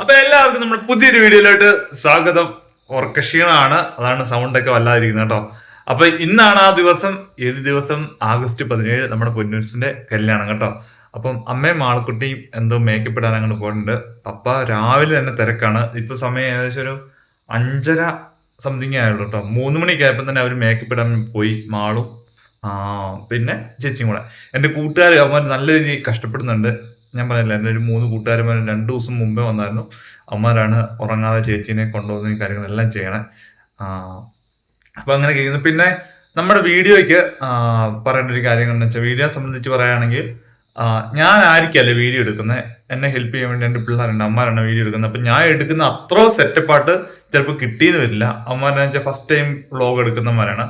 അപ്പൊ എല്ലാവർക്കും നമ്മുടെ പുതിയൊരു വീഡിയോയിലോട്ട് സ്വാഗതം. ഉറക്കക്ഷീണമാണ്. അതാണ് സൗണ്ട് ഒക്കെ വല്ലാതിരിക്കുന്നത് കേട്ടോ. അപ്പൊ ഇന്നാണ് ആ ദിവസം ഏത് ദിവസം? ആഗസ്റ്റ് പതിനേഴ് നമ്മുടെ പൊന്നൂസിന്റെ കല്യാണം കേട്ടോ. അപ്പം അമ്മയും ആൾക്കുട്ടിയും എന്തോ മേക്കപ്പ് ഇടാൻ അങ്ങോട്ട് പോയിട്ടുണ്ട്. പപ്പ രാവിലെ തന്നെ തിരക്കാണ്. ഇപ്പൊ സമയം ഏകദേശം ഒരു അഞ്ചര സംതിങ് ആയുള്ളൂ കേട്ടോ. മൂന്ന് മണിക്കായപ്പോൾ തന്നെ അവർ മേക്കപ്പ് ഇടാൻ പോയി മാളും പിന്നെ ചേച്ചിയും കൂടെ. എന്റെ കൂട്ടുകാർ അവന്മാർ നല്ല രീതിയിൽ കഷ്ടപ്പെടുന്നുണ്ട്. ഞാൻ പറഞ്ഞില്ല എന്റെ ഒരു മൂന്ന് കൂട്ടുകാരന്മാർ രണ്ട് ദിവസം മുമ്പേ വന്നായിരുന്നു. അമ്മമാരാണ് ഉറങ്ങാതെ ചേച്ചീനെ കൊണ്ടുവന്ന് ഈ കാര്യങ്ങളെല്ലാം ചെയ്യണേ. അപ്പം അങ്ങനെ ചെയ്യുന്നു. പിന്നെ നമ്മുടെ വീഡിയോയ്ക്ക് പറയേണ്ട ഒരു കാര്യം എന്ന് വെച്ചാൽ വീഡിയോ സംബന്ധിച്ച് പറയുകയാണെങ്കിൽ ഞാൻ ആയിരിക്കല്ലേ വീഡിയോ എടുക്കുന്നത് എന്നെ ഹെൽപ്പ് ചെയ്യാൻ വേണ്ടി എന്റെ പിള്ളേരുണ്ട് അമ്മമാരാണ് വീഡിയോ എടുക്കുന്നത്. അപ്പം ഞാൻ എടുക്കുന്ന അത്ര സെറ്റപ്പായിട്ട് ചിലപ്പോൾ കിട്ടിയെന്ന് വരില്ല. അമ്മമാരെന്ന് വെച്ചാൽ ഫസ്റ്റ് ടൈം വ്ളോഗ് എടുക്കുന്നവരാണ്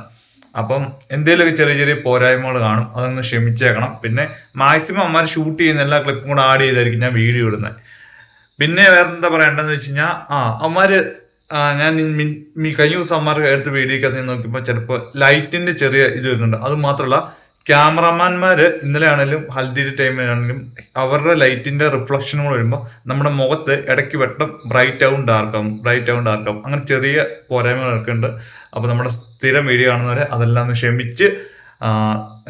അപ്പം എന്തെങ്കിലുമൊക്കെ ചെറിയ ചെറിയ പോരായ്മകൾ കാണും അതൊന്ന് ക്ഷമിച്ചേക്കണം. പിന്നെ മാക്സിമം അമ്മമാർ ഷൂട്ട് ചെയ്യുന്ന എല്ലാ ക്ലിപ്പും കൂടെ ആഡ് ചെയ്തായിരിക്കും ഞാൻ വീഡിയോ ഇടുന്നത്. പിന്നെ വേറെ എന്താ പറയേണ്ടതെന്ന് വെച്ച് കഴിഞ്ഞാൽ ആ അമ്മമാര് ഞാൻ കഴിഞ്ഞ ദിവസം അമ്മമാർ എടുത്ത് വീഡിയോക്കകത്ത് നോക്കിയപ്പോൾ ചിലപ്പോൾ ലൈറ്റിന്റെ ചെറിയ ഇത് വരുന്നുണ്ട്. അത് മാത്രമല്ല ക്യാമറമാൻമാര് ഇന്നലെ ആണെങ്കിലും ഹൽദി ടൈമിലാണെങ്കിലും അവരുടെ ലൈറ്റിന്റെ റിഫ്ലക്ഷനുകൾ വരുമ്പോൾ നമ്മുടെ മുഖത്ത് ഇടയ്ക്ക് വെട്ടം ബ്രൈറ്റ് ആവും ഡാർക്ക് ആവും ബ്രൈറ്റ് ആവും ഡാർക്ക് ആവും. അങ്ങനെ ചെറിയ പോരായ്മകളൊക്കെ ഉണ്ട് അപ്പോൾ നമ്മുടെ സ്ഥിരം വീഡിയോ കാണുന്നവരെ അതെല്ലാം ഒന്ന് ക്ഷമിച്ച്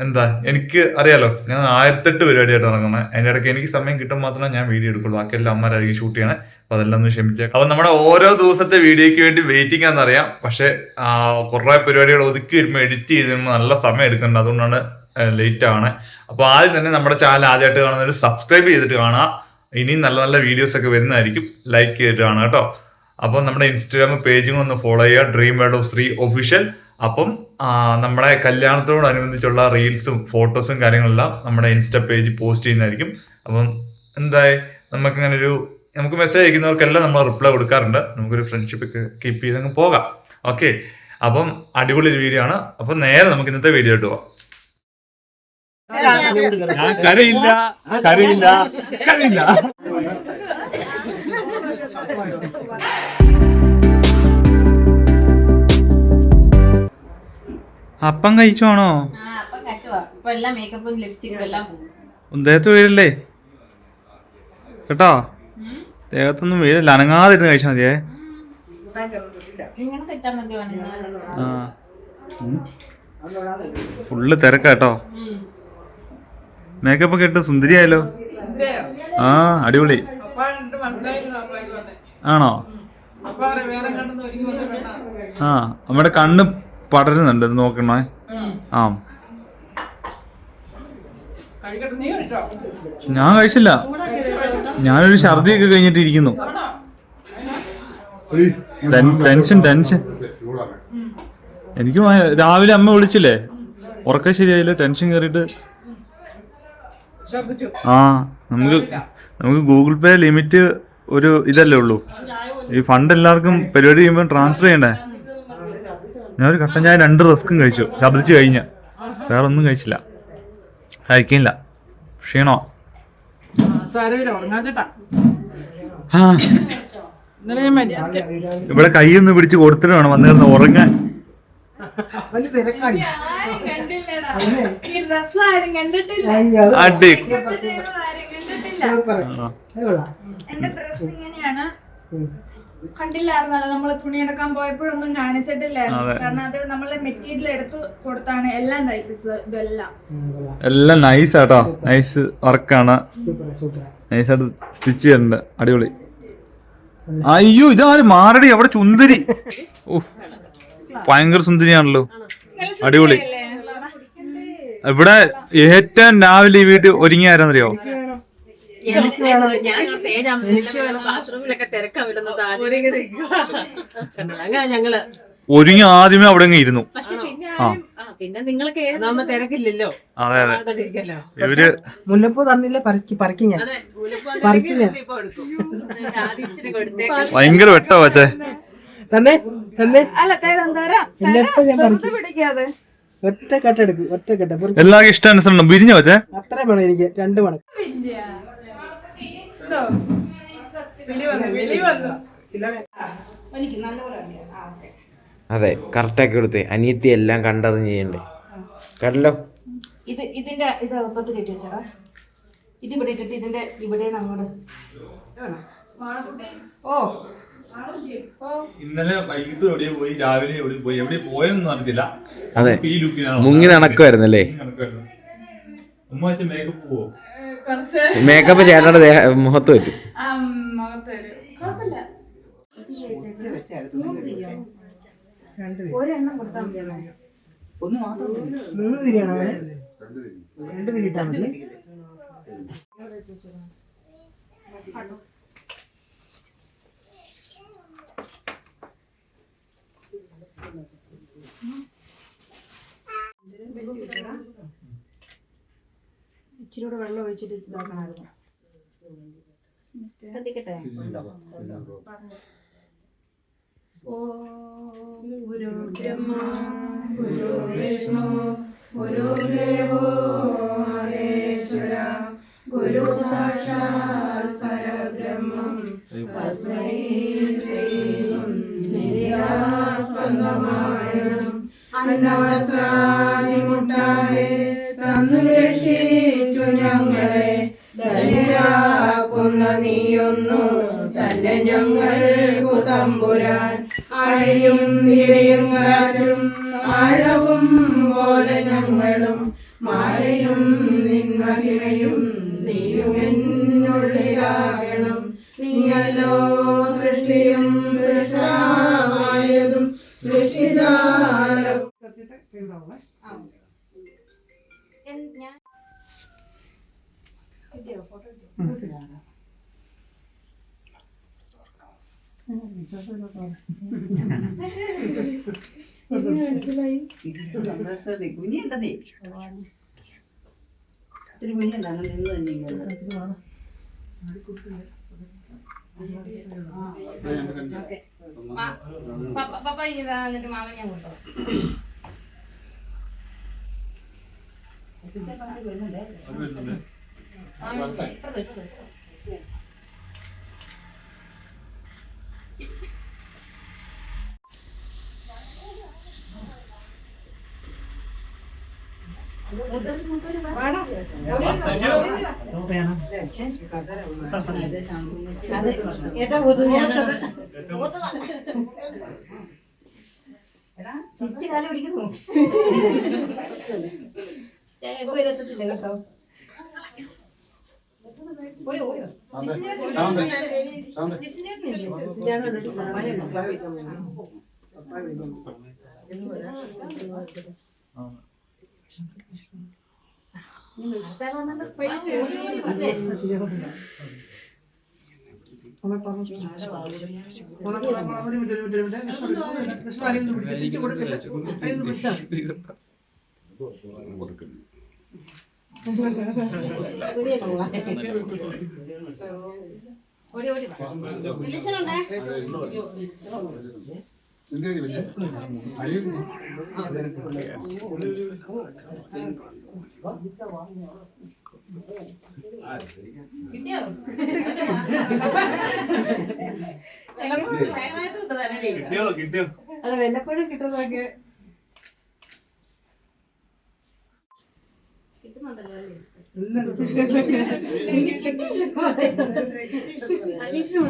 എന്താ എനിക്ക് അറിയാലോ ഞാൻ ആയിരത്തെട്ട് പരിപാടിയായിട്ട് ഇറങ്ങണേ അതിന്റെ ഇടയ്ക്ക് എനിക്ക് സമയം കിട്ടും മാത്രമേ ഞാൻ വീഡിയോ എടുക്കുള്ളൂ. ബാക്കിയെല്ലാം അമ്മമാരായിരിക്കും ഷൂട്ട് ചെയ്യണേ. അപ്പോൾ അതെല്ലാം ഒന്ന് ക്ഷമിച്ചേക്കാം. അപ്പോൾ നമ്മുടെ ഓരോ ദിവസത്തെ വീഡിയോയ്ക്ക് വേണ്ടി വെയിറ്റിംഗ് ആണെന്നറിയാം. പക്ഷേ കുറേ പരിപാടികൾ ഒതുക്കി വരുമ്പോൾ എഡിറ്റ് ചെയ്ത് നല്ല സമയം എടുക്കുന്നുണ്ട്. അതുകൊണ്ടാണ് ലേറ്റ് ആണ് അപ്പോൾ ആദ്യം തന്നെ നമ്മുടെ ചാനൽ ആദ്യമായിട്ട് കാണുന്നവർ സബ്സ്ക്രൈബ് ചെയ്തിട്ട് കാണാം. ഇനിയും നല്ല നല്ല വീഡിയോസ് ഒക്കെ വരുന്നതായിരിക്കും. ലൈക്ക് ചെയ്തിട്ട് കാണാം കേട്ടോ. അപ്പോൾ നമ്മുടെ ഇൻസ്റ്റാഗ്രാം പേജും ഒന്ന് ഫോളോ ചെയ്യുക. Dream World of Sree official അപ്പം നമ്മുടെ കല്യാണത്തോടനുബന്ധിച്ചുള്ള റീൽസും ഫോട്ടോസും കാര്യങ്ങളെല്ലാം നമ്മുടെ ഇൻസ്റ്റ പേജ് പോസ്റ്റ് ചെയ്യുന്നതായിരിക്കും. അപ്പം എന്തായി? നമുക്ക് നമുക്കങ്ങനെ ഒരു നമുക്ക് മെസ്സേജ് അയക്കുന്നവർക്കെല്ലാം നമ്മൾ റിപ്ലൈ കൊടുക്കാറുണ്ട്. നമുക്കൊരു ഫ്രണ്ട്ഷിപ്പ് കീപ്പ് ചെയ്ത് അങ്ങ് പോകാം. ഓക്കെ അപ്പം അടിപൊളി ഒരു വീഡിയോ ആണ്. അപ്പം നേരെ നമുക്ക് ഇന്നത്തെ വീഡിയോ ഇട്ട് ഞാൻ കരയില്ല കരയില്ല കരയില്ല. അപ്പം കഴിച്ചോണോ? ആ, അപ്പം കച്ചുവാ. ഇപ്പൊ എല്ലാം മേക്കപ്പും ലിപ്സ്റ്റിക്കും എല്ലാം പോകും. ദേഹത്ത് വീഴല്ലേ? കേട്ടോ? ദേഹത്തൊന്നും വീഴല്ല. അനങ്ങാതിരുന്ന് കഴിച്ചാൽ മതിയേ. ആ. ഫുള്ള് തിരക്കാട്ടോ മേക്കപ്പ് ഒക്കെ ഇട്ട് സുന്ദരിയായല്ലോ. ആ അടിപൊളി. ആണോ? ആ നമ്മുടെ കണ്ണ് പടരുന്നുണ്ട് നോക്കണേ. ആ. ഞാൻ കഴിച്ചില്ല. ഞാനൊരു ഛർദിയൊക്കെ കഴിഞ്ഞിട്ട് ഇരിക്കുന്നു ടെൻ- ടെൻഷൻ ടെൻഷൻ. എനിക്ക് രാവിലെ അമ്മ വിളിച്ചില്ലേ? ഉറക്കം ശരിയായില്ല ടെൻഷൻ കയറിയിട്ട് ആ നമുക്ക് നമുക്ക് ഗൂഗിൾ പേ ലിമിറ്റ് ഒരു ഇതല്ലേ ഉള്ളൂ. ഈ ഫണ്ട് എല്ലാവർക്കും പരിപാടി ചെയ്യുമ്പോൾ ട്രാൻസ്ഫർ ചെയ്യണ്ടേ? ഞാൻ ഒരു കട്ടൻ ഞാൻ രണ്ട് റസ്ക്കും കഴിച്ചു. ഛർദിച്ച് കഴിഞ്ഞ. വേറെ ഒന്നും കഴിച്ചില്ല. കഴിക്കില്ല. ക്ഷീണോ? ഇവിടെ കൈ ഇവിടെ കൈയൊന്ന് പിടിച്ച് കൊടുത്തിട്ട് വേണം വന്നിരുന്ന് ഉറങ്ങാൻ. കണ്ടില്ലടാ. ഈ ഡ്രസ് ആരും കണ്ടിട്ടില്ല. അടി. കണ്ടില്ലായിരുന്നല്ലോ നമ്മൾ തുണിയെടുക്കാൻ പോയപ്പോഴൊന്നും കാണിച്ചിട്ടില്ലായിരുന്നു. കാരണം അത് നമ്മൾ മെറ്റീരിയൽ എടുത്ത് കൊടുത്താണ് എല്ലാം തയ്പ്പിച്ചത് ഇതെല്ലാം. എല്ലാം നൈസ് ആട്ടോ. നൈസ് വർക്കാണ് നൈസ് ആയിട്ട് സ്റ്റിച്ച് ചെയ്തിട്ടുണ്ട്. അടിപൊളി. അയ്യോ ഇതാര് മാറടി? അവിടെ ചുന്ദരി. ഓ ഭയങ്കര സുന്ദരിയാണല്ലോ. അടിപൊളി. ഇവിടെ ഏറ്റവും രാവിലെ ഈ വീട്ടിൽ ഒരുങ്ങി ആരാന്നറിയോ ഞങ്ങൾ ഒരുങ്ങി ആദ്യമേ അവിടെ ഇരുന്നു. പക്ഷെ പിന്നെ ആ. പിന്നെ നിങ്ങളൊക്കെ നമ്മ തിരക്കില്ലല്ലോ. അതെ അതെ. ഇവർ മുല്ലപ്പൂ തന്നില്ല? പറിക്ക് പറിക്കും ഞാൻ. ഭയങ്കര വെട്ടോ വച്ചേ തന്നെ തന്നെ. ഒറ്റ കെട്ടെടുക്കും ഒറ്റ കെട്ട. പെറുക്കി. എല്ലാവർക്കും ഇഷ്ടാനുസരണം വിരിഞ്ഞ വെച്ചേ അത്രയും വേണം എനിക്ക് രണ്ട് മണം അതെ കറക്റ്റാക്കി കൊടുത്തേ. അനിയത്തി എല്ലാം കണ്ടറിഞ്ഞ് ചെയ്യണ്ടേ. കണ്ടല്ലോ ഇത് ഇതിന്റെ ഇത് അകത്തോട്ട് കയറ്റി വെച്ചടാ. ഇത് ഇവിടെ ഇട്ടിട്ട് ഇതിന്റെ ഇവിടെ അങ്ങോട്ട്. ഓ ഇന്നലെ വൈകിട്ട് എവിടെ പോയി രാവിലെ എവിടെ പോയി എവിടെ പോയെന്ന് അറിയത്തില്ല. അതെ. ഈ ലുക്കിനാണ് മുങ്ങി നടക്കുമായിരുന്നല്ലേ ഉമ്മ വെച്ച മേക്കപ്പ് പോവോ ഏ, കുറച്ച് മേക്കപ്പ് ചേട്ടന്റെ ദേഹ മുഖത്ത് പറ്റും. ഒരെണ്ണം കൊടുത്താൽ മതി ഒന്ന് മാത്രം മൂന്ന് തിരിയാണോ? രണ്ട് തിരി ഇട്ടാ മതി ഇച്ചിരി കൂടെ വെള്ളം ഒഴിച്ചിട്ട് ഇതാക്കണമായിരുന്നു. കത്തിക്കട്ടെ? ഓം ഗുരു ബ്രഹ്മ ഗുരു വിഷ്ണു ഗുരു ദേവോ മഹേശ്വര ഗുരു സാക്ഷാൽ പരബ്രഹ്മം തസ്മൈ ശ്രീ അന്നവസ്ത്ര കുഞ്ഞിണ്ടതേ ഇത്തിരി കുഞ്ഞിണ്ടാണ് നിന്ന് തന്നെ. പപ്പ ഇതാ എന്നിട്ട് മാമൻ ഞാൻ കൊണ്ടുപോകാം മാമൻ തിരിച്ച് കാൽ പിടിക്കുന്നു ഞാൻ ഇപ്പൊ ഇരുത്തത്തില്ല കേട്ടോ ഓടി ഓടിയോ ഓടി ഓടി വന്നേ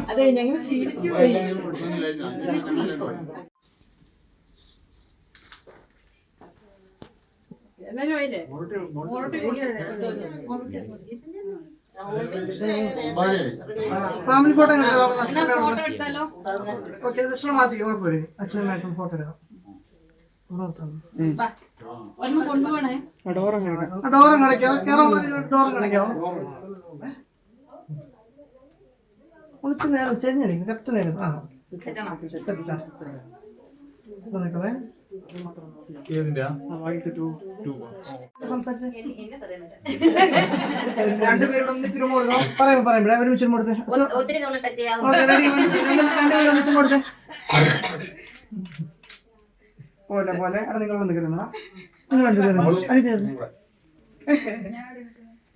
അതെ ഞങ്ങൾ ശീലിച്ചു പോയി. എല്ലാരും ആയില്ലേ? ഫാമിലി ഫോട്ടോ എടുത്താലോ? ഓക്കെ ദക്ഷിണ മാറ്റി കുഴപ്പമില്ല അച്ഛനുമായിട്ടും ഫോട്ടോ എടുക്കാം. ഡോറും കിടക്കാം കേരളം ഡോറും കണക്കോ ഒളിച്ച് നേരം ചെഞ്ഞിരിക്കും കറക്റ്റ് നേരം. ആ. സെറ്റാ നിൽക്കണേ. ഒത്തിരി തവണ ടച്ച് കൊടുത്തേ പോലെ പോലെ. അവിടെ നിങ്ങൾ വന്നിരിക്കുന്ന നിങ്ങൾ രണ്ടുപേരും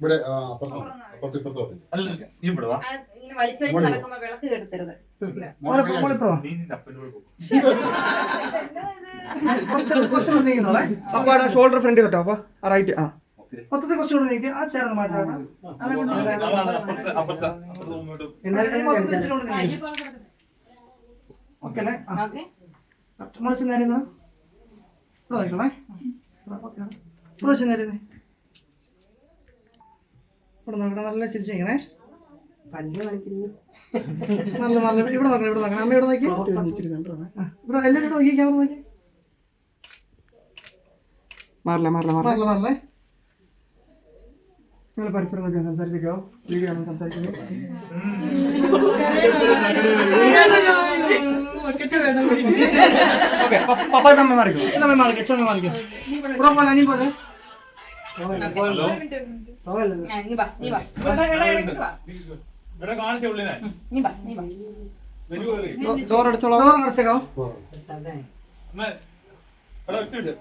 ഇവിടെ ആ, അപ്പുറത്തോ അപ്പുറത്ത് ഇപ്പുറത്തോട്ട്. അല്ല നീ ഇവിടെ വലിച്ച് നടക്കുമ്പോ വിളക്ക് കെടുത്തരുത്. നീങ്ങുന്നോളെ അപ്പൊ ഷോൾഡർ ഫ്രണ്ട് അപ്പൊ. റൈറ്റ് ആ. മൊത്തത്തിൽ കുറച്ചുകൂടെ നീക്കി. ആ ചേർന്ന് ഓക്കെ അല്ലേ? ആ. മുളച്ച് ഇവിടെ നോക്കണേ മുളച്ച്. ഇവിടെ നോക്കണം നല്ല ചിരിച്ചിരിക്കണേ നല്ല നല്ല ഇവിടെ നോക്കണം ഇവിടെ നോക്കണം അമ്മ ഇവിടെ നോക്കി. ഇവിടെ എല്ലാവരും ഇവിടെ നോക്കി ക്യാമറ നോക്കി. മാറില്ല മാറില്ല മാറില്ല. മാറില്ലേ നിങ്ങൾ പരിസരം നോക്കി സംസാരിച്ചോ വീഡിയോ ആണ് സംസാരിക്കുന്നത് മാറിക്കും. ഇവിടെ കാണിച്ച ഉള്ളിനെ ഡോറടിച്ചോളാം ഡോർ അടച്ചേക്കോ അമ്മ, ഇവിടെ ഒറ്റ ഇട്ട്.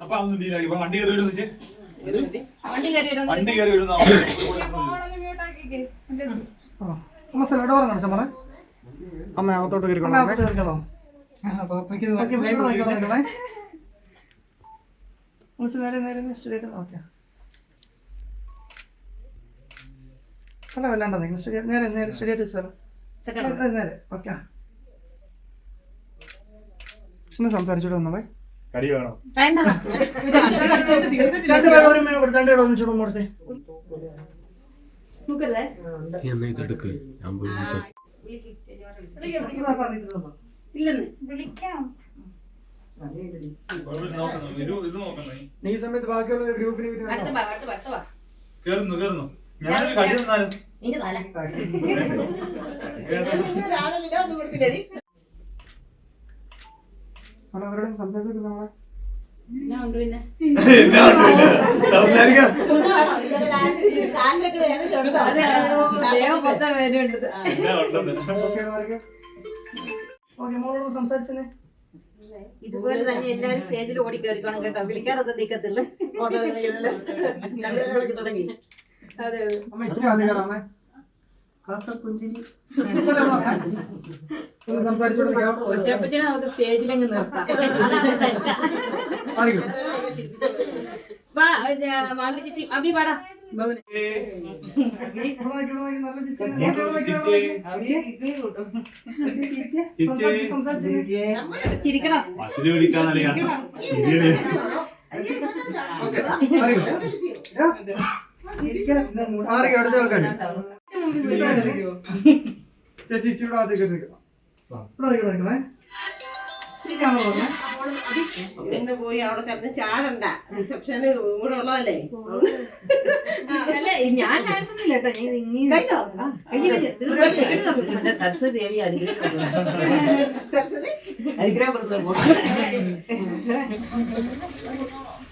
അപ്പൊ അതൊന്നും ഡീലാക്കി. ഇപ്പൊ വണ്ടി കയറി വരുന്ന വണ്ടി കയറി വരുന്ന ഫോണൊന്ന് മ്യൂട്ട് ആക്കിക്കേ മസാല ഡോർ അടച്ച മോളെ അമ്മ അകത്തോട്ട് കയറി അമ്മ കയറിക്കോളാം അപ്പൊ നേരെ നേരെ ഓക്കെ അല്ല വല്ലാണ്ട് സ്റ്റുഡിയോ നേരെ നേരെ സ്റ്റുഡിയോ സാർ നേരെ ഓക്കെ. ഒന്ന് സംസാരിച്ചോട്ട് വന്നേ കടി വേണം? ഈ സമയത്ത് ബാക്കിയുള്ള ഗ്രൂപ്പിന് കേറുന്നു കേറുന്നു. ഞാൻ കടി തന്നാലും? അവിടെ അവരോട് സംസാരിച്ചു നമ്മളെ. സംസാരിച്ചേ ഇതുപോലെ തന്നെ എല്ലാരും സ്റ്റേജിൽ ഓടി കേട്ടോ. വിളിക്കാറൊക്കെ നീക്കത്തില്ല. ഇച്ചിരി സ്റ്റേജിലങ്ങ് നിർത്താം. ചേച്ചി പാടാ. ചിരിക്കണം. പത്തിരി പിടിക്കാന്നറിയാം ശരിയാണ്. ഇന്ന് പോയി അവിടെ കിടന്ന് ചാടണ്ട. റിസപ്ഷന് കൂടെ ഉള്ളതല്ലേ? അല്ല ഞാൻ ഡാൻസ് ഒന്നും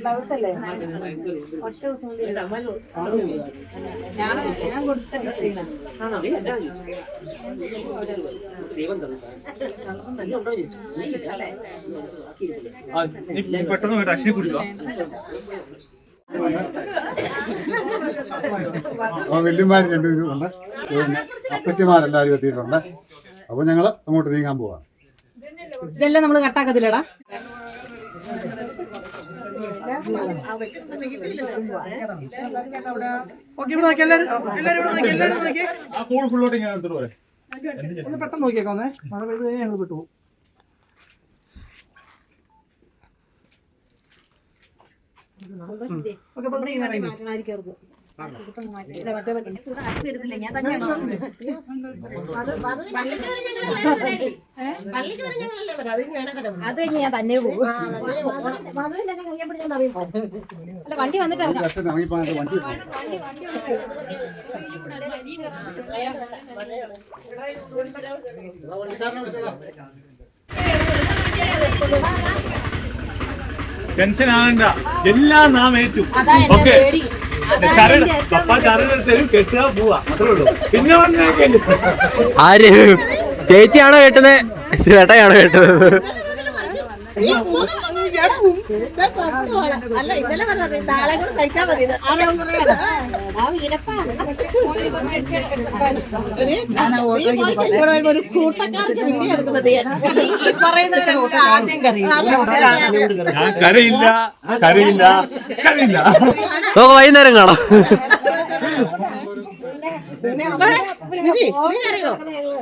ബ്ലൗസ് അല്ലേ ഒറ്റ ദിവസം. ഞാൻ ഞാൻ കൊടുത്ത പെട്ടെന്ന് പോയിട്ട് അക്ഷയ കുടിക്കുക അപ്പൊ വല്യമാർ രണ്ടുപേരും ഉണ്ട്. അപ്പച്ചിമാരെല്ലാവരും എത്തിയിട്ടുണ്ട്. അപ്പൊ ഞങ്ങൾ അങ്ങോട്ട് നീങ്ങാൻ പോവാം. ഇതെല്ലാം നമ്മൾ കട്ടാക്കത്തില്ലടാ ഓക്കെ ഇവിടെ നോക്കി എല്ലാരും എല്ലാരും ഇവിടെ നോക്കി എല്ലാരും നോക്കി. ഒന്ന് പെട്ടെന്ന് നോക്കിയേക്കാന്നേ മഴ പെയ്ത് കഴിഞ്ഞാൽ ഞങ്ങൾ വിട്ടു പോകും. ഓക്കെ അത് കഴിഞ്ഞ് ഞാൻ തന്നെ പോകും അല്ല വണ്ടി വന്നിട്ട്. ടെൻഷൻ ആകണ്ട. എല്ലാം നാം ഏറ്റു. ഓക്കെ. ആര്? ചേച്ചിയാണോ കേട്ടത് ചേട്ടയാണോ കേട്ടത് അല്ല ഇന്നലെ പറഞ്ഞത് നാളെ കൂടെ മതി ഒരു കൂട്ടക്കാർക്ക് വീഡിയോ എടുക്കുന്നത് കരയില്ല. കരയില്ല. വൈകുന്നേരം കാണാം.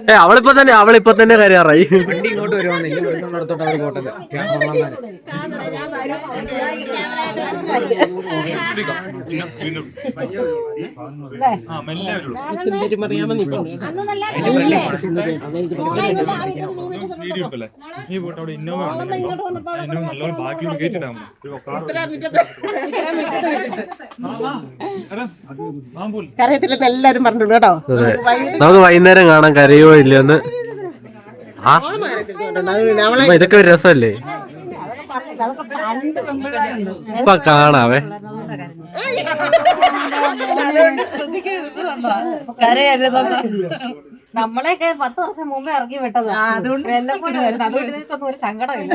ഏ അവളിപ്പോ തന്നെ അവളിപ്പോ തന്നെ കരയാറായി വണ്ടി ഇങ്ങോട്ട് ഇവിടുന്നുള്ളിടത്തോട്ട് അവർ പോട്ടെ ആ മെല്ലെ വരുള്ളൂ വീഡിയോ എടുക്കല്ലേ നീ. പോയിട്ട് അവിടെ ഇന്നോവ ഉണ്ട് ഇന്നോവ നല്ലോണം ബാക്കി കേട്ടിട്ടാ ഒരു കാർ കരയത്തില്ലെന്ന് എല്ലാരും പറഞ്ഞിട്ടുണ്ട് കേട്ടോ. നമുക്ക് വൈകുന്നേരം കാണാൻ കരയോ ഇല്ലെന്ന് ആ? ഇതൊക്കെ ഒരു രസമല്ലേ? ഇപ്പൊ കാണാവേ. നമ്മളെയൊക്കെ പത്ത് വർഷം മുമ്പേ ഇറങ്ങി വിട്ടത്. വല്ലപ്പോഴും വരുന്നത് അതുകൊണ്ട് ഇതൊന്നും ഒരു സങ്കടമില്ല.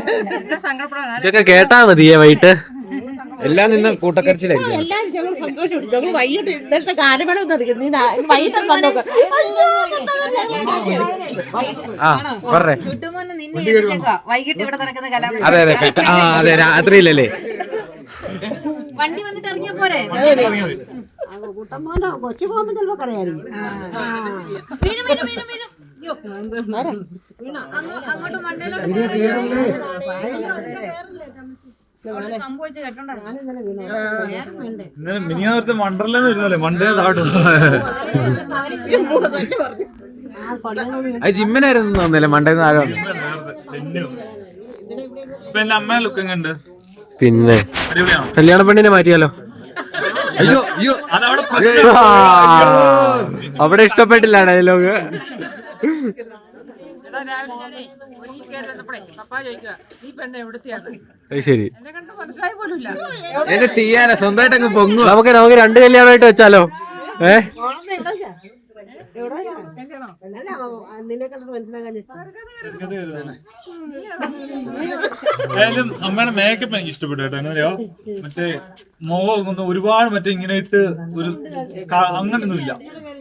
ഇതൊക്കെ കേട്ടാ മതിയേ വൈകിട്ട്? എല്ലാം നിന്ന് കൂട്ടക്കരച്ചിലായിരിക്കും എല്ലാരും ഞങ്ങൾ സന്തോഷം ഞങ്ങൾ വൈകിട്ട് ഇന്നലത്തെ ഗാനമേള ഒന്നും നീ വൈകിട്ട് വന്നോക്ക്. ആ. വൈകിട്ട് ഇവിടെ നടക്കുന്ന കലാപ അതെ അതെ ആ അതെ രാത്രിയിലല്ലേ? വണ്ടി വന്നിട്ട് ഇറങ്ങിയ പോരെ? കൊച്ചു പോകുമ്പോ ചിലപ്പോ കറിയായിരിക്കും. അങ്ങോട്ട് മണ്ടയിലോട്ട് മിനിയാന്നത്തെ വണ്ടർലെന്ന് വരുന്നല്ലേ മണ്ടേ താട്ടുണ്ട് അത് ജിമ്മനായിരുന്നു തോന്നില്ലേ മണ്ടേന്ന് താഴെ വന്നു ഇപ്പൊ എന്റെ അമ്മയുടെ ലുക്ക് പിന്നെ കല്യാണ പെണ്ണിനെ മാറ്റിയാലോ അയ്യോ അയ്യോ അവിടെ ഇഷ്ടപ്പെട്ടില്ല ഡയലോഗ് രാവിലെ ഞാനേ ഈ കയറി വന്നപ്പോഴേ പപ്പാ ചോദിക്കുക ഈ പെണ്ണ് എവിടുത്തെയാണ് അത് ശരി. എന്നെ കണ്ട് മനസ്സിലായി പോലും ഇല്ല എന്നെ ചെയ്യാനാ സ്വന്തമായിട്ട് അങ്ങ് പൊങ്ങുക നമുക്ക് നമുക്ക് രണ്ട് കല്യാണമായിട്ട് വെച്ചാലോ? ഏ? ഏതായാലും അമ്മയുടെ മേക്കപ്പ് എനിക്ക് ഇഷ്ടപ്പെട്ടു കേട്ടോ. എന്നറിയോ മറ്റേ മുഖം ഒന്ന് ഒരുപാട് മറ്റേ ഇങ്ങനെ ഇട്ട് ഒരു ക- അങ്ങനൊന്നും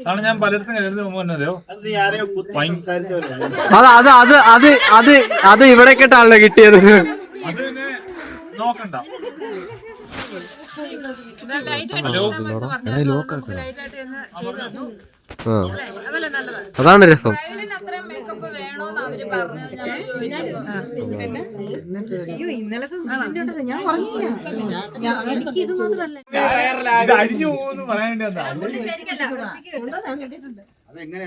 കാരണം ഞാൻ പലയിടത്തും അത് അത് അത് അത് അത് അത് ഇവിടെ കേട്ടാണല്ലോ കിട്ടിയത്. നോക്കണ്ട. തന്നു. ആ. അതാണ് രസം.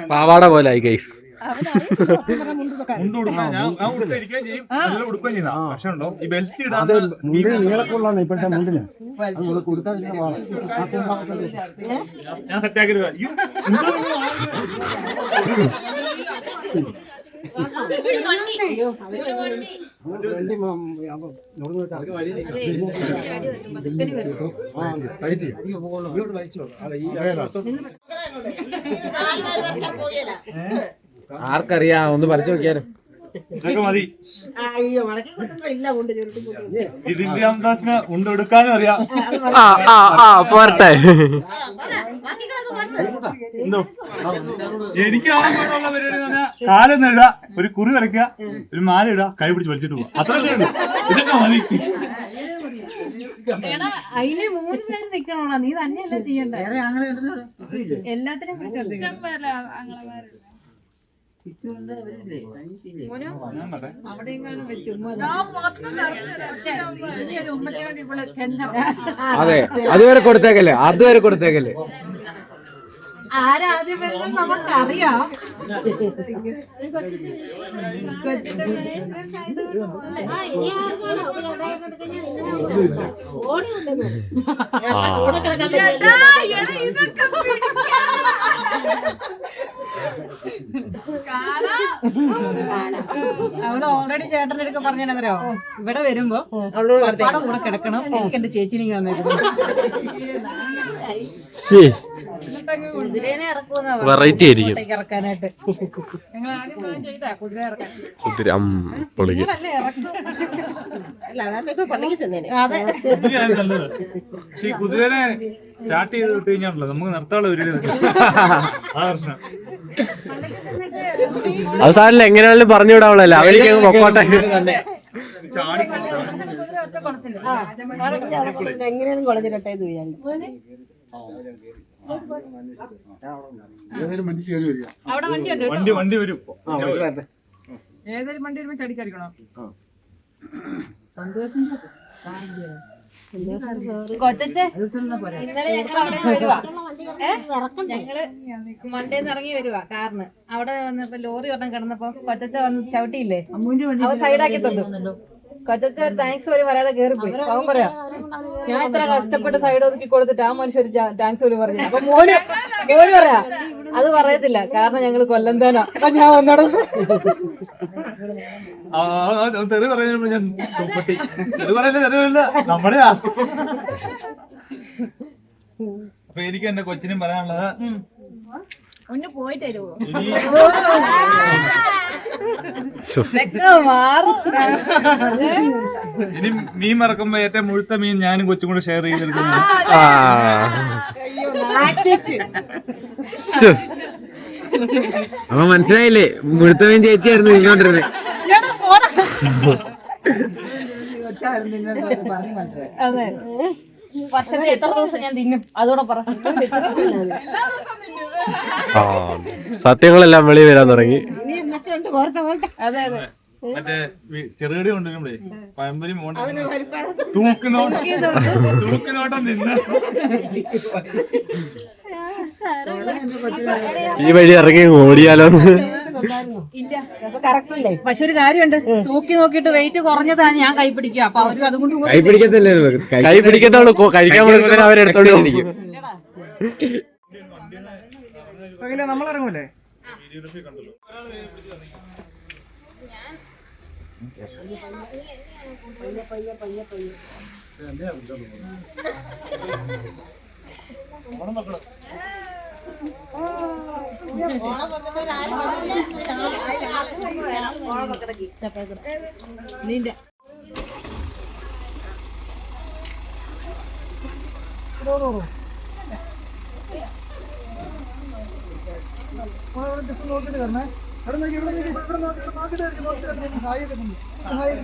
പാവാട പോലെ ആയി ഗൈസ് മുണ്ട് ഈ നീളക്കുള്ളതാണ് ഇപ്പോഴത്തെ മുണ്ടിന്. അത് കൊടുത്താൽ ഞാൻ സെറ്റാക്കി അയ്യോ എന്തോ ആർക്കറിയാം? ഒന്ന് പറിച്ചു നോക്കിയാലും ഇതൊക്കെ മതി. അംദാസിന് ഉണ്ട് എടുക്കാനും അറിയാം. ആ ആ ആ പോരട്ടെ. എന്തോ? എനിക്ക് ആവാൻ പാടുള്ള പരിപാടി എന്ന് പറഞ്ഞാൽ കാലൊന്ന് ഇടുക ഒരു കുറി വരയ്ക്കുക ഒരു മാല ഇടുക കൈ പിടിച്ച് വലിച്ചിട്ട് പോവാ. അത്രയൊക്കെ ഉള്ളൂ. ഇതൊക്കെ മതി. എടാ അതിന് മൂന്ന് പേര് നിക്കണോടാ നീ തന്നെയല്ല ചെയ്യണ്ടേ? എല്ലാത്തിനും മോനോ ഞാൻ പറയട്ടെ. അവിടെ എങ്ങാനും വെച്ചു അതെ അതുവരെ കൊടുത്തേക്കല്ലേ? അതുവരെ കൊടുത്തേക്കല്ലേ? ആരാദ്യം വരുന്നത് നമുക്കറിയാം. കൊച്ചിന്റെ അവൾ ഓൾറെഡി ചേട്ടന്റെ അടുക്ക പറഞ്ഞോ ഇവിടെ വരുമ്പോ പപ്പാടെ കൂടെ കിടക്കണം. എനിക്ക് എന്റെ ചേച്ചിനെ തന്നേക്കുന്നു. വെറൈറ്റി ആയിരിക്കും. പറഞ്ഞത് ഇറക്കാനായിട്ട് ഞങ്ങൾ ആദ്യം പ്ലാൻ കുതിര ഇറക്കാൻ. കുതിര അം, പൊളിക്കും. പക്ഷെ കുതിരനെ സ്റ്റാർട്ട് ചെയ്ത് വിട്ട് കഴിഞ്ഞാണല്ലോ നമുക്ക് നിർത്താനുള്ള ഒരു അവസാനം എങ്ങനെയാണെങ്കിലും പറഞ്ഞു വിടാവുള്ളല്ലോ അവർക്ക് പൊക്കോട്ടെ. എങ്ങനെയാണ് കുളഞ്ഞിരട്ടെ എന്ന് വിചാരിക്കും. വണ്ടി വണ്ടി ഉണ്ട് വണ്ടി വണ്ടി വരും. ഏതൊരു വണ്ടി വരുമ്പോ ചടിക്കരിക്കണം കൊച്ചെ ഇന്നലെ ഞങ്ങൾ അവിടെ വരുവാ. ഏ? ഞങ്ങൾ മണ്ടേന്ന് ഇറങ്ങി വരുവാ കാറിന്. അവിടെ വന്നപ്പോ ലോറി ഒരെണ്ണം കിടന്നപ്പോ കൊച്ചച്ച വന്ന് ചവിട്ടിയില്ലേ? സൈഡാക്കി തന്നു. ഒരു താങ്ക്സ് പോലും പറയാതെ കേറിപ്പോയി. അവൻ പറയാ ഞാൻ ഇത്ര കഷ്ടപ്പെട്ട് സൈഡ് ഒതുക്കി കൊടുത്തിട്ട് ആ മനുഷ്യ ഒരു താങ്ക്സ് പോലും പറഞ്ഞു അപ്പൊ മോന് മോന് പറയാ അത് പറയത്തില്ല കാരണം ഞങ്ങൾ കൊല്ലം തേനാ. അപ്പൊ ഞാൻ വന്നോട തെറി പറയുന്നതിന് ഞാൻ തെറി പറയില്ല തെറിയില്ല നമ്മുടെയാ അപ്പൊ എനിക്ക് എന്റെ കൊച്ചിനും പറയാനുള്ളത് ഒന്ന് പോയി തരുമോ ഇനി മാറും. ഇനി മീൻ മറക്കുമ്പോ ഏറ്റവും മുഴുത്ത മീൻ ഞാനും കൊച്ചും കൂടെ ഷെയർ ചെയ്തെടുക്കുന്നു. അപ്പൊ മനസ്സിലായില്ലേ? മുഴുത്ത മീൻ ചേച്ചിയായിരുന്നു നിന്നോണ്ടിരുന്നത് അതെ. വർഷത്തിൽ എത്ര ദിവസം ഞാൻ തിന്നും. അതോടെ പറ. ആ സത്യങ്ങളെല്ലാം വെളി വരാൻ തുടങ്ങി. അതെ അതെ. മറ്റേ ചെറുകടി നിന്ന് ഈ വഴി ഇറങ്ങി ഓടിയാലോ പക്ഷെ ഒരു കാര്യമുണ്ട്. തൂക്കി നോക്കിട്ട് വെയിറ്റ് കുറഞ്ഞതാണ് ഞാൻ കൈ പിടിക്കുക. അപ്പൊ അവരും അതുകൊണ്ട് കൈ പിടിക്കത്തില്ലേ കൈ പിടിക്കത്തുള്ളൂ കൊ- കഴിക്കാൻ കൊടുക്കുന്നതിന് അവരെടുത്തോണ്ട് നമ്മളിറങ്ങൂലേ അങ്ങനെ നമ്മൾ ഇറങ്ങൂലേ ജസ്റ്റ് നോക്കിട്ട് വരണേ ഇവിടെ നോക്കി ഇവിടെ ഇവിടെ നോക്കി നോക്കിട്ട് നോക്കിട്ട് വരട്ടെ. ഹായ്. ഹായ്.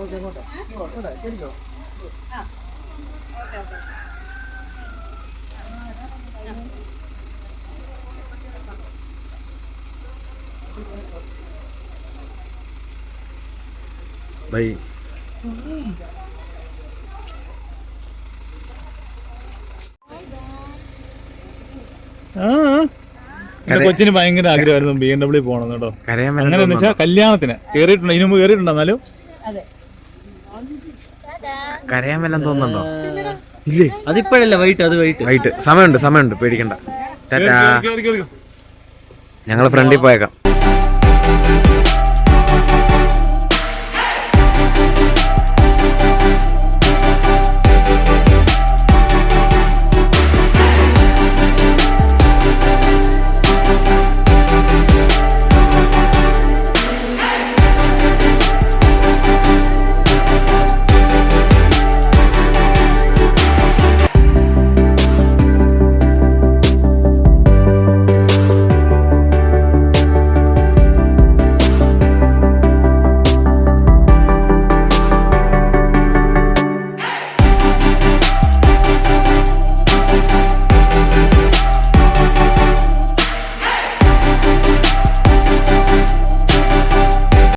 ഓക്കേ, ഇങ്ങോട്ട്. ഇങ്ങോട്ട്, കേറിക്കോ. ബൈ കൊച്ചിന് ഭയങ്കര ആഗ്രഹമായിരുന്നു ബി എം ഡബ്ല്യൂ പോകണം കേട്ടോ. കരയാൻ അങ്ങനെ എന്ന് വെച്ചാൽ കല്യാണത്തിന്. കേറിയിട്ടുണ്ട്? ഇതിനു മുമ്പ് കേറിയിട്ടുണ്ട് എന്നാലും? അതെ. കരയാൻ വല്ലതും തോന്നുന്നുണ്ടോ? ഇല്ലേ? അതിപ്പോഴല്ല വൈകിട്ട് അത് വൈകിട്ട്? വൈകിട്ട്. സമയമുണ്ട് സമയമുണ്ട് പേടിക്കണ്ട. ഞങ്ങൾ ഫ്രണ്ടിൽ പോയേക്കാം.